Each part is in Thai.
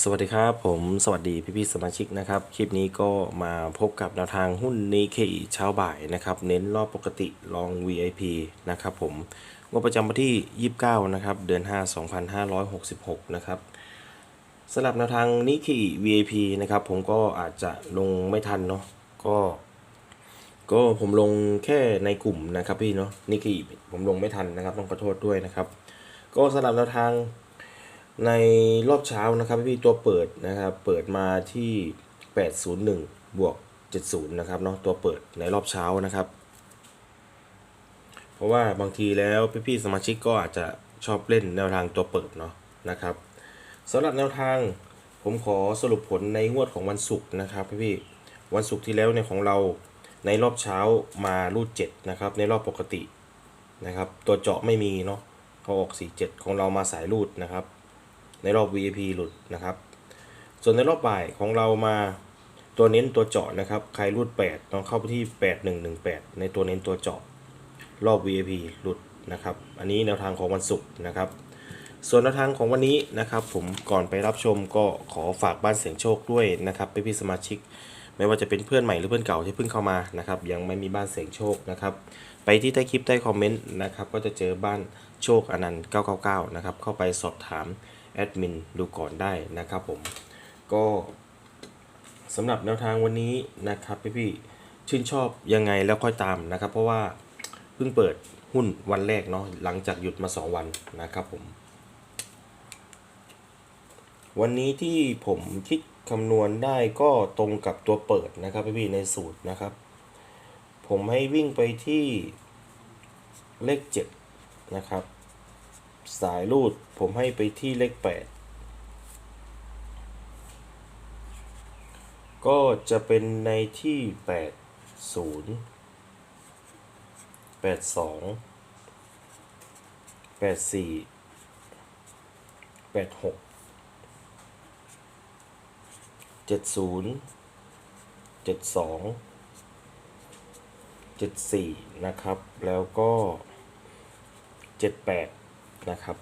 สวัสดีครับผมสวัสดีพี่ๆสมาชิกนะครับ คลิปนี้ก็มาพบกับแนวทางหุ้นนิเคอิเช้าบ่ายนะครับ เน้นรอบปกติลอง VIP นะครับผมงบประจำวันที่ 29 นะครับ เดือน 5 2566 นะครับสำหรับแนวทางนิเคอิ VIP นะครับ ผมก็อาจจะลงไม่ทันเนาะก็ ก็ผมลงแค่ในกลุ่มนะครับพี่เนาะนิเคอิผมลงไม่ทันนะครับ ต้องขอโทษด้วยนะครับ ก็สำหรับแนวทาง ในรอบเช้านะครับพี่ตัวเปิดนะครับเปิดมาที่ 801 บวก 70 นะครับเนาะตัวเปิดในรอบเช้านะครับ เพราะว่าบางทีแล้วพี่ๆสมาชิกก็อาจจะชอบเล่นแนวทางตัวเปิดเนาะนะครับสำหรับแนวทางผมขอสรุปผลในงวดของวันศุกร์นะครับพี่ๆวันศุกร์ที่แล้วเนี่ยของเราในรอบเช้ามารูด7นะครับในรอบปกตินะครับ ตัวเจาะไม่มีเนาะเขาออก 47 ของเรามาสายรูดนะครับ ในรอบ VIP หลุดนะครับ ส่วนในรอบบ่ายของเรามาตัวเน้นตัวเจาะนะครับ ใครรูด8ต้องเข้าไปที่ 8118 ในตัวเน้นตัวเจาะ รอบ VIP หลุดนะครับ อันนี้แนวทางของวันศุกร์นะครับ ส่วนแนวทางของวันนี้นะครับ ผมก่อนไปรับชมก็ขอฝากบ้านเสียงโชคด้วยนะครับไปพี่สมาชิก ไม่ว่าจะเป็นเพื่อนใหม่หรือเพื่อนเก่าที่เพิ่งเข้ามานะครับ ยังไม่มีบ้านเสียงโชคนะครับ ไปที่ใต้คลิปใต้คอมเมนต์นะครับ ก็จะเจอบ้านโชคอนันต์999 นะครับ เข้าไปสอบถาม แอดมินดูก่อนได้นะครับผมก็สำหรับแนวทางวันนี้นะครับพี่ๆชื่นชอบยังไงแล้วค่อยตามนะครับ เพราะว่าเพิ่งเปิดหุ้นวันแรกเนาะหลังจากหยุดมา 2 วันนะครับผม วันนี้ที่ผมคิดคำนวณได้ก็ตรงกับตัวเปิดนะครับพี่ๆในสูตรนะครับ ผมให้วิ่งไปที่เลข 7 นะครับ สายรูด ผมให้ไปที่เลข 8 ก็จะเป็นในที่ 8 0 8 2 8 4 8 6 7 0 7 2 7 4 นะครับ แล้วก็ 78 นะครับ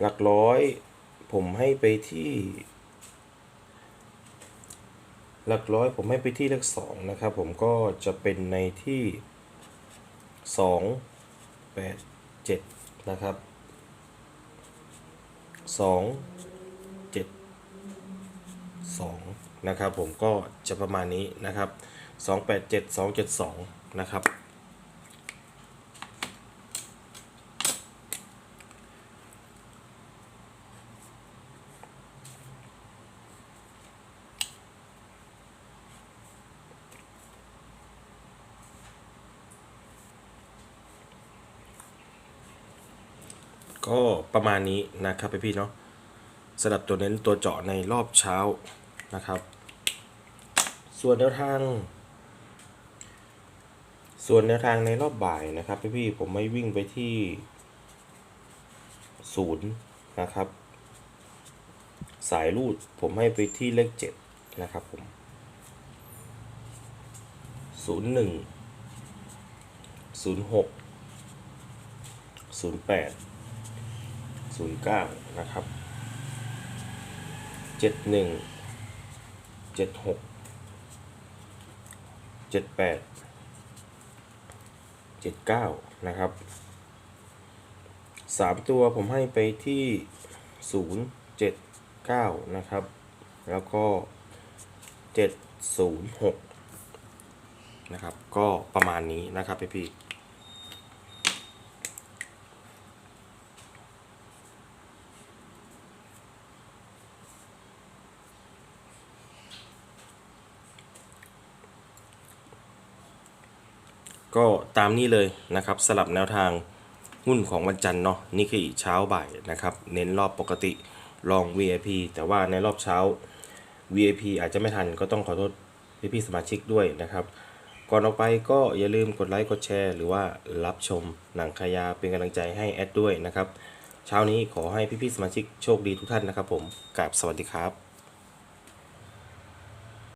หลักร้อยผมให้ไปที่ หลักร้อยผมให้ไปที่เลขสองนะครับ ผมก็จะเป็นในที่สองแปดเจ็ดนะครับสองเจ็ดสองนะครับ ผมก็จะประมาณนี้นะครับสองแปดเจ็ดสองเจ็ดสองนะครับ ก็ประมาณนี้นะครับพี่ๆเนาะสำหรับตัวเน้นตัวเจาะในรอบเช้านะครับ ส่วนแนวทาง ส่วนแนวทางในรอบบ่ายนะครับพี่ๆผมไม่วิ่งไปที่ศูนย์นะครับ สายรูดผมให้ไปที่เลขเจ็ดนะครับผมศูนย์หนึ่งศูนย์หกศูนย์แปด ศูนย์เก้านะครับเจ็ดหนึ่งเจ็ดหกเจ็ดแปดเจ็ดเก้านะครับสามตัวผมให้ไปที่ศูนย์เจ็ดเก้านะครับ แล้วก็เจ็ดศูนย์หกนะครับ ก็ประมาณนี้นะครับพี่พี่ ก็ตามนี้เลยนะครับสลับแนวทางหุ้นของวันจันทร์เนาะนี่คือเช้าบ่ายนะครับ เน้นรอบปกติลอง VIP แต่ว่าในรอบเช้า VIP อาจจะไม่ทันก็ต้องขอโทษพี่ๆสมาชิกด้วยนะครับ ก่อนออกไปก็อย่าลืมกดไลค์กดแชร์ หรือว่ารับชมหนังขยาเป็นกำลังใจให้แอดด้วยนะครับ เช้านี้ขอให้พี่ๆสมาชิกโชคดีทุกท่านนะครับผมกราบสวัสดีครับ